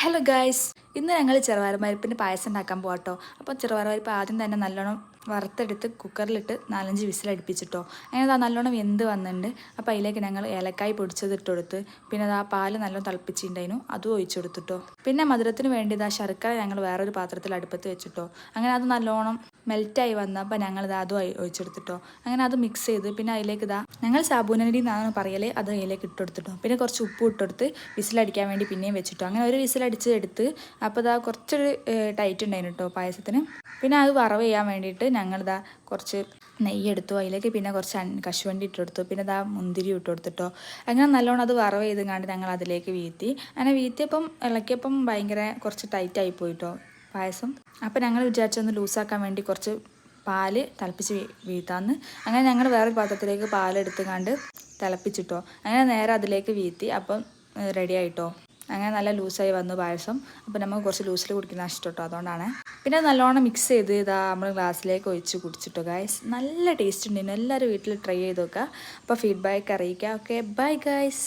Hello guys ഇന്ന് ഞങ്ങൾ ചെറുവാരമരിപ്പിന്റെ പായസം ഉണ്ടാക്കാൻ പോകട്ടോ അപ്പോൾ ചെറുവാരമരിപ്പ് ആദ്യം തന്നെ നല്ലോണം വറുത്തെടുത്ത് കുക്കറിലിട്ട് നാലഞ്ച് വിസിലടുപ്പിച്ചിട്ടോ. അങ്ങനെ അത് നല്ലോണം വെന്ത് വന്നിട്ടുണ്ട് അപ്പോൾ അതിലേക്ക് ഞങ്ങൾ ഏലക്കായ് പൊടിച്ചത് ഇട്ട് കൊടുത്ത് പിന്നെ അത് ആ പാൽ നല്ലോണം തിളപ്പിച്ചിട്ടുണ്ടായിരുന്നു അതും ഒഴിച്ചു കൊടുത്തിട്ടോ പിന്നെ മധുരത്തിന് വേണ്ടി ഇതാ ശർക്കര ഞങ്ങൾ വേറൊരു പാത്രത്തിൽ അടുപ്പത്ത് വെച്ചിട്ടോ. അങ്ങനെ അത് നല്ലോണം മെൽറ്റായി വന്നപ്പോൾ ഞങ്ങൾ ഇത് അതും ഒഴി- ഒഴിച്ചെടുത്തിട്ടോ. അങ്ങനെ അത് മിക്സ് ചെയ്ത് പിന്നെ അതിലേക്ക് ഇതാ ഞങ്ങൾ സാബൂനരി എന്നാണ് പറയലേ അത് അതിലേക്ക് ഇട്ടെടുത്തിട്ടോ. പിന്നെ കുറച്ച് ഉപ്പ് ഇട്ടെടുത്ത് വിസിലടിക്കാൻ വേണ്ടി പിന്നെയും വെച്ചിട്ടോ. അങ്ങനെ ഒരു വിസിലടിച്ച് എടുത്ത് അപ്പോൾ ഇതാ കുറച്ചൊരു ടൈറ്റ് ഉണ്ടായിരുന്നു കേട്ടോ പായസത്തിന്. പിന്നെ അത് വറവ് ചെയ്യാൻ വേണ്ടിയിട്ട് ഞങ്ങളിതാ കുറച്ച് നെയ്യ് എടുത്തു അതിലേക്ക് പിന്നെ കുറച്ച് കശുവണ്ടി ഇട്ട് കൊടുത്തു പിന്നെ ഇതാ മുന്തിരി ഇട്ട് കൊടുത്തിട്ടോ അങ്ങനെ നല്ലോണം അത് വറവ് ചെയ്ത് കണ്ട് ഞങ്ങൾ അതിലേക്ക് വീഴ്ത്തി. അങ്ങനെ വീഴ്ത്തിയപ്പം ഇളക്കിയപ്പം ഭയങ്കര കുറച്ച് ടൈറ്റായി പോയിട്ടോ പായസം. അപ്പം ഞങ്ങൾ വിചാരിച്ചൊന്ന് ലൂസാക്കാൻ വേണ്ടി കുറച്ച് പാൽ തിളപ്പിച്ച് വീത്താന്ന് അങ്ങനെ ഞങ്ങൾ വേറൊരു പാത്രത്തിലേക്ക് പാലെടുത്ത് കണ്ട് തിളപ്പിച്ചിട്ടോ. അങ്ങനെ നേരെ അതിലേക്ക് വീഴ്ത്തി അപ്പം റെഡി ആയിട്ടോ. അങ്ങനെ നല്ല ലൂസായി വന്നു പായസം. അപ്പോൾ നമുക്ക് കുറച്ച് ലൂസിൽ കുടിക്കുന്ന ഇഷ്ടം കേട്ടോ അതുകൊണ്ടാണ്. പിന്നെ നല്ലോണം മിക്സ് ചെയ്ത് ഇതാ നമ്മൾ ഗ്ലാസ്സിലേക്ക് ഒഴിച്ച് കുടിച്ചിട്ടോ ഗായ്സ് നല്ല ടേസ്റ്റ് ഉണ്ടായിരുന്നു എല്ലാവരും വീട്ടിൽ ട്രൈ ചെയ്ത് നോക്കുക അപ്പോൾ ഫീഡ്ബാക്ക് അറിയിക്കുക ഓക്കെ ബൈ ഗായ്സ്